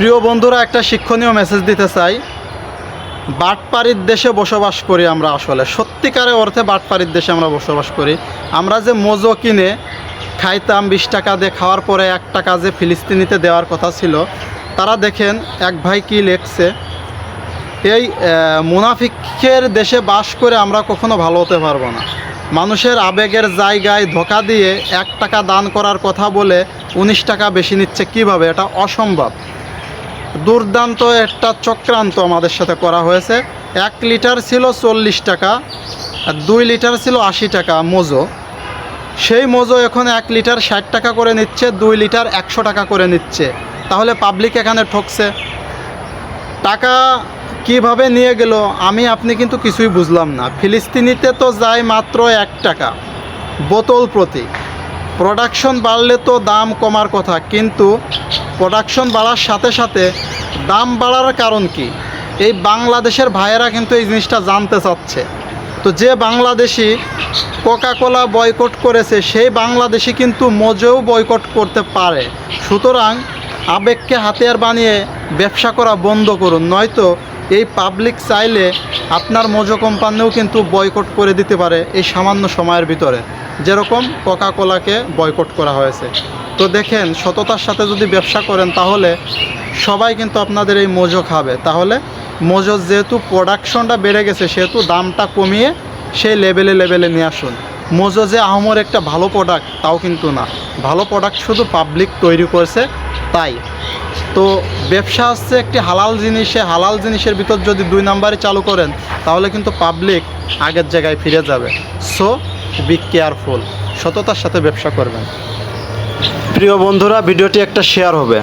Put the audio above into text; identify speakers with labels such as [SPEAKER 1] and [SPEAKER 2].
[SPEAKER 1] প্রিয় বন্ধুরা, একটা শিক্ষণীয় মেসেজ দিতে চাই। বাটপাড়ির দেশে বসবাস করি আমরা আসলে। সত্যিকারে অর্থে বাটপাড়ির দেশে আমরা বসবাস করি। আমরা যে মোজো কিনে খাইতাম, বিশ টাকা দিয়ে খাওয়ার পরে এক টাকা যে ফিলিস্তিনিতে দেওয়ার কথা ছিল, তারা দেখেন, এক ভাই কি লেখছে, এই মুনাফিকের দেশে বাস করে আমরা কখনো ভালো হতে পারব না। মানুষের আবেগের জায়গায় ধোকা দিয়ে এক টাকা দান করার কথা বলে উনিশ টাকা বেশি নিচ্ছে কীভাবে? এটা অসম্ভব। দুর্দান্ত একটা চক্রান্ত আমাদের সাথে করা হয়েছে। এক লিটার ছিল চল্লিশ টাকা, আর দুই লিটার ছিল আশি টাকা মোজো। সেই মোজো এখন এক লিটার ষাট টাকা করে নিচ্ছে, দুই লিটার একশো টাকা করে নিচ্ছে। তাহলে পাবলিক এখানে ঠকছে। টাকা কীভাবে নিয়ে গেল, আমি, আপনি কিন্তু কিছুই বুঝলাম না। ফিলিস্তিনিতে তো যায় মাত্র এক টাকা, বোতল প্রতি। প্রোডাকশন বাড়লে তো দাম কমার কথা, কিন্তু প্রোডাকশন বাড়ার সাথে সাথে দাম বাড়ার কারণ কি? এই বাংলাদেশের ভাইয়েরা কিন্তু এই জিনিসটা জানতে চাচ্ছে। তো যে বাংলাদেশি কোকাকোলা বয়কট করেছে, সেই বাংলাদেশি কিন্তু মজেও বয়কট করতে পারে। সুতরাং আবেগকে হাতিয়ার বানিয়ে ব্যবসা করা বন্ধ করুন। নয়তো এই পাবলিক চাইলে আপনার মোজো কোম্পানিও কিন্তু বয়কট করে দিতে পারে এই সামান্য সময়ের ভিতরে। যেরকম কোকা কোলাকে বয়কট করা হয়েছে। তো দেখেন, সততার সাথে যদি ব্যবসা করেন, তাহলে সবাই কিন্তু আপনাদের এই মোজো খাবে। তাহলে মোজো যেহেতু প্রোডাকশনটা বেড়ে গেছে, সেহেতু দামটা কমিয়ে সেই লেভেলে লেভেলে নিয়ে আসুন। মোজো যে আহমর একটা ভালো প্রোডাক্ট তাও কিন্তু না। ভালো প্রোডাক্ট শুধু পাবলিক তৈরি করেছে, তাই। তো ব্যবসা হচ্ছে একটি হালাল জিনিসে হালাল জিনিসের ভিতর যদি দুই নাম্বারে চালু করেন, তাহলে কিন্তু পাবলিক আগের জায়গায় ফিরে যাবে। সো বি কেয়ারফুল সততার সাথে ব্যবসা করবেন। প্রিয় বন্ধুরা, ভিডিওটি একটা শেয়ার হবে।